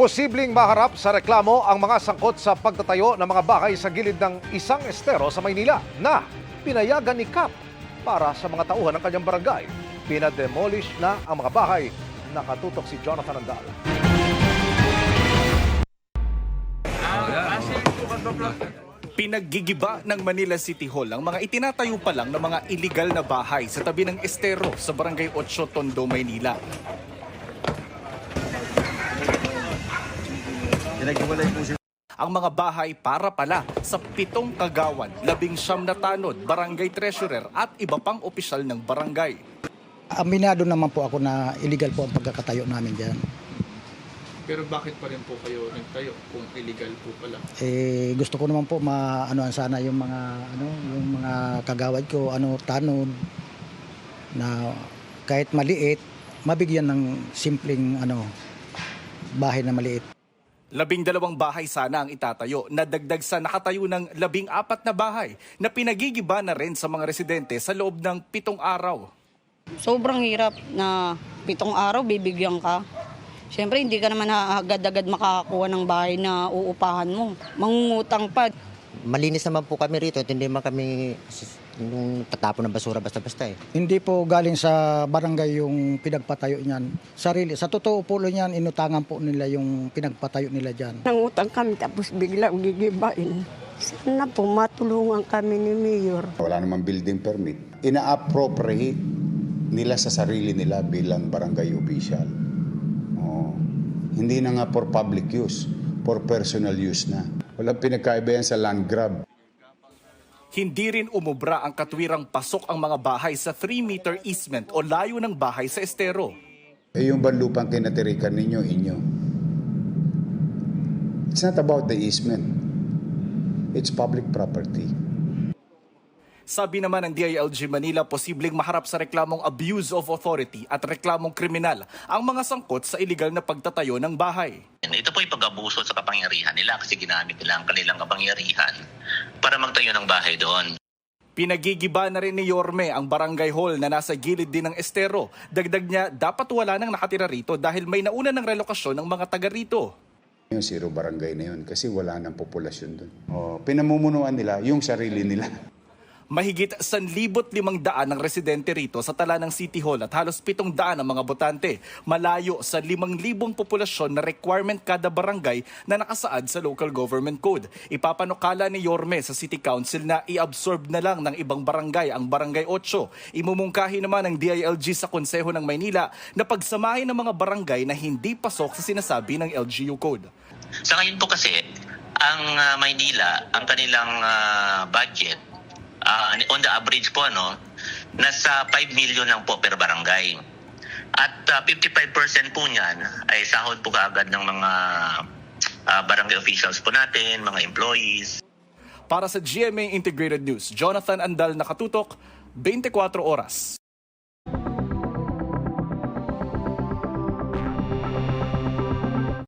Posibleng maharap sa reklamo ang mga sangkot sa pagtatayo ng mga bahay sa gilid ng isang estero sa Maynila na pinayagan ni Cap para sa mga tauhan ng kanyang barangay. Pinademolish na ang mga bahay. Nakatutok si Jonathan Andal. Pinaggigiba ng Manila City Hall ang mga itinatayo pa lang ng mga illegal na bahay sa tabi ng estero sa Barangay 8 Tondo, Maynila. Ang mga bahay para pala sa pitong kagawan, labing siyam na tanod, barangay treasurer at iba pang opisyal ng barangay. Aminado naman po ako na illegal po ang pagkakatayo namin dyan. Pero bakit pa rin po kayo nagtayo kung illegal po pala? Eh, gusto ko naman po maanoan sana yung mga ano yung mga kagawad ko ano tanod na kahit maliit mabigyan ng simpleng ano bahay na maliit. Labing dalawang bahay sana ang itatayo na dagdag sa nakatayo ng labing apat na bahay na pinagigiba na rin sa mga residente sa loob ng pitong araw. Sobrang hirap na pitong araw bibigyan ka. Siyempre, hindi ka naman agad-agad makakakuha ng bahay na uupahan mo. Mangungutang pa. Malinis naman po kami rito at hindi man kami yung tatapon ng basura basta-basta eh. Hindi po galing sa barangay yung pinagpatayo niyan. Sarili sa totoo po niyan inutangan po nila yung pinagpatayo nila diyan. Nangutang kami tapos bigla gigibain. Sana po matulungan kami ni Mayor. Wala namang building permit. Ina-appropriate nila sa sarili nila bilang barangay official. Oo. Hindi na nga for public use, for personal use na. Walang pinagkaiba yan sa land grab. Hindi rin umubra ang katwirang pasok ang mga bahay sa 3-meter easement o layo ng bahay sa estero. Eh yung banlupang kinatirikan ninyo, inyo. It's not about the easement. It's public property. Sabi naman ng DILG Manila, posibleng maharap sa reklamong abuse of authority at reklamong kriminal ang mga sangkot sa iligal na pagtatayo ng bahay. Ito po ay pag-abuso sa kapangyarihan nila kasi ginamit nila ang kanilang kapangyarihan para magtayo ng bahay doon. Pinagigiba na rin ni Yorme ang barangay hall na nasa gilid din ng estero. Dagdag niya, dapat wala nang nakatira rito dahil may nauna ng relokasyon ng mga taga rito. Yung zero barangay na yun kasi wala nang populasyon doon. Oh, pinamumunuan nila yung sarili nila. Mahigit 1,500 ang residente rito sa tala ng City Hall at halos 700 ang mga botante. Malayo sa 5,000 populasyon na requirement kada barangay na nakasaad sa local government code. Ipapanukala ni Yorme sa City Council na i-absorb na lang ng ibang barangay ang Barangay 8. Imumungkahi naman ng DILG sa Konseho ng Maynila na pagsamahin ng mga barangay na hindi pasok sa sinasabi ng LGU code. Sa ngayon po kasi, ang ah, Maynila, ang kanilang ah, budget, ah, on the average po, ano, nasa 5 million lang po per barangay. At ah, 55% po niyan ay sahod po kaagad ng mga ah, barangay officials po natin, mga employees, Para sa GMA Integrated News, Jonathan Andal nakatutok, 24 oras.